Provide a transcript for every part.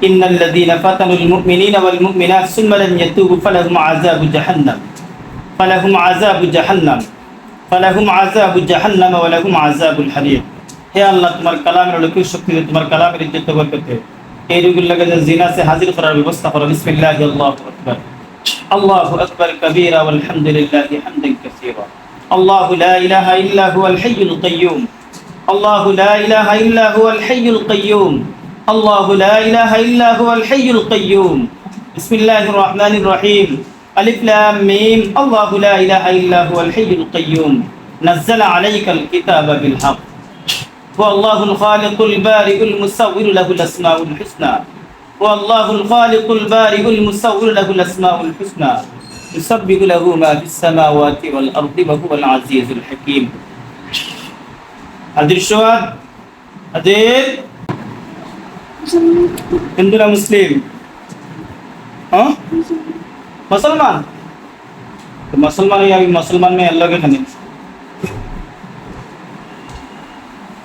إن الذين فتنوا المؤمنين والمؤمنات ثم لم يتوبوا فلهم عذاب جهنم فلهم عذاب جهنم فلهم عذاب جهنم ولهم عذاب الحريق হে আল্লাহ তোমার কালামের অলৌকিক শক্তিতে তোমার কালামের ইজ্জত বরকতে এই রোগীগুলোকে যে জিনা সে হাজির করার ব্যবস্থা করো বিসমিল্লাহ আল্লাহু আকবার আল্লাহু আকবার কাবীরা ওয়ালহামদুলিল্লাহি হামদান কাসীরা আল্লাহু লা ইলাহা ইল্লা হুয়াল হাইয়ুল কাইয়্যুম আল্লাহু লা ইলাহা ইল্লা হুয়াল হাইয়ুল কাইয়্যুম الله لا إله إلا هو الحي القيوم. بسم الله الرحمن الرحيم. ألف لام ميم. الله لا إله إلا هو الحي القيوم. نزل عليك الكتاب بالحق. هو الله الخالق البارئ المصور له الأسماء الحسنى. هو الله الخالق البارئ المصور له الأسماء الحسنى. يسبح له ما في السماوات والأرض وهو العزيز الحكيم. هذه شو هذه हिंदू ना मुस्लिम। हाँ? मुसलमान? तो मुसलमान या मुसलमान में अलग है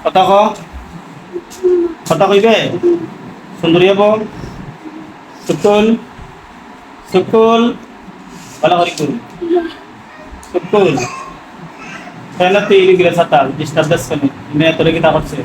पता को पता कोई बे सुंदरिया सुकुल सुकुल हरी कुल सुकुल तो ये जिस मैं तो ताकत से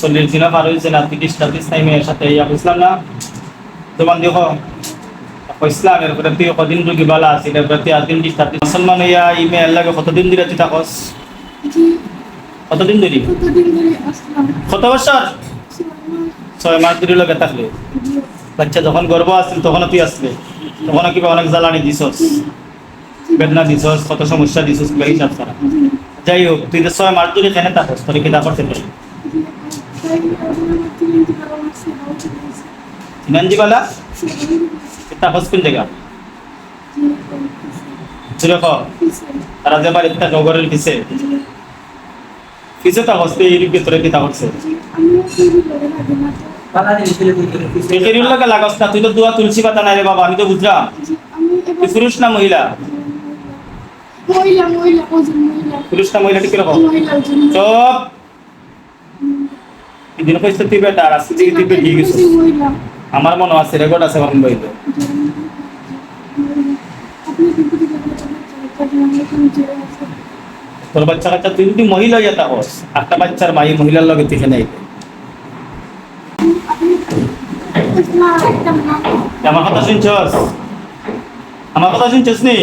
চল্লিশ দিনও পার হয়েছে না দিস নাই মেয়ের সাথে ইয়া ইসলাম না। তোমার দেখো ইসলামের প্রতি কদিন রুগী বালা আছিল প্রতি আদিন ডিস্টার্ব দিস মুসলমান হইয়া ই মেয়ের লাগে, কতদিন ধরে তুই থাকস কতদিন কত বছর ছয় মাস ধরে লগে থাকলে। বাচ্চা যখন গর্ব আসছিল তখনও তুই আসলে তখনও কিবা অনেক জ্বালানি দিছস বেদনা দিছস কত সমস্যা দিছস হিসাব ছাড়া যাই হোক, তুই তো ছয় মাস ধরে কেন থাকস তোর কিতা করতে পারি জায়গা তুই ক তারা যে বাড়িতে থাকে ওগরের পিছে পিছে ভিতরে একেরির লগে লাগস না তুই তো দুয়া তুলসী পাতা নাই রে বাবা আমি তো বুঝলাম তুই পুরুষ না মহিলা পুরুষ না মহিলা ঠিক রকম চপ এদিন কইছে তুই বেটা আর আজকে তুই গেছিস মহিলা আমার মনে আছে রেকর্ড আছে বইতে। আপনি তোর বাচ্চা কাচ্চা তুই যদি মহিলা যেটা হস একটা বাচ্চার মাই মহিলার লগে থেকে নাই আমার কথা শুনছস? আমার কথা শুনছস নি?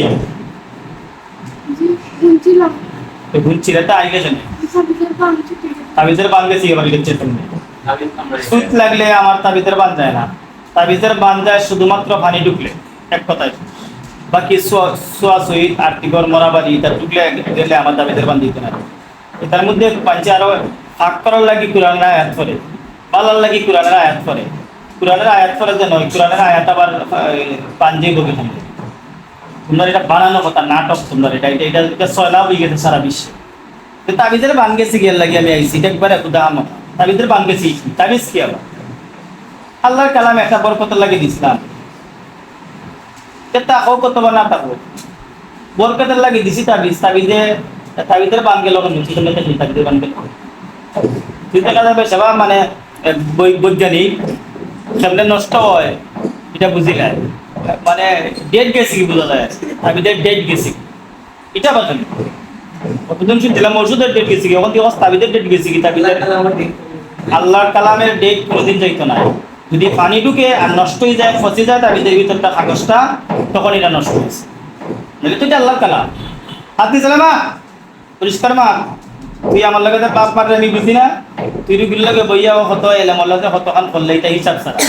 ঘুরছি রে তা আই গেছে না তাবিজের বান গেছি এবার গেছে তুমি সুত লাগলে আমার তাবিজের বান যায় না। তাবিজের বান যায় শুধুমাত্র পানি ঢুকলে, এক কথায়। বাকি সোয়া সহিত আর্টিকর মরাবাড়ি এটা ঢুকলে গেলে আমার তাবিজের বান দিতে না। এটার মধ্যে পাঞ্চে আরও ফাঁক করার লাগি কোরআনের আয়াত করে বালার লাগি কোরআনের আয়াত করে কোরআনের আয়াত করে যে নয়, কোরআনের আয়াত আবার পাঞ্জে বকে থাকবে তোমরা এটা বানানো কথা, নাটক তোমরা, এটা এটা এটা সয়লা হয়ে গেছে সারা বিশ্বে। তাবিজের বান গেছি গিয়ে লাগি আমি এটা একবার একটু দাম তাবিজের বান গেছি তাবিজ কি আবার? আল্লাহর কালাম একটা বরকত লাগে দিছিলাম। তাকো কত বা না তাকো? বরকতের লাগে দিছি তাবিজ, তাবিজে, তাবিজের বান গেল তুই তুমি তাবিজের বান গেল দেখা যাবে সেবা মানে বৈজ্ঞানিক, সামনে নষ্ট হয়, এটা বুঝি যায় মানে ডেট গেছি কি বোঝা যায়? তাবিজের ডেট গেছি। এটা বাদ কতজন শুনছিলাম ওষুধের ডেট গেছি ওখান থেকে তাবিজের ডেট গেছি কি? তাবিজের আল্লাহর কালামের ডেট কোনোদিন যাইতো না যদি পানি ঢুকে আর নষ্ট হয়ে যায় ফসে যায় ভিতরে ভিতরটা কাগজটা তখন এটা নষ্ট হয়েছে। নাহলে তো এটা আল্লাহর কালাম। হাত দিয়েছিলে মা পরিষ্কার মা। তুই আমার লগে বাপ মারে আমি বুঝি না। তুই রুগীর লগে বইয়া হতো এলাম হতো খান করলে এটা হিসাব ছাড়া।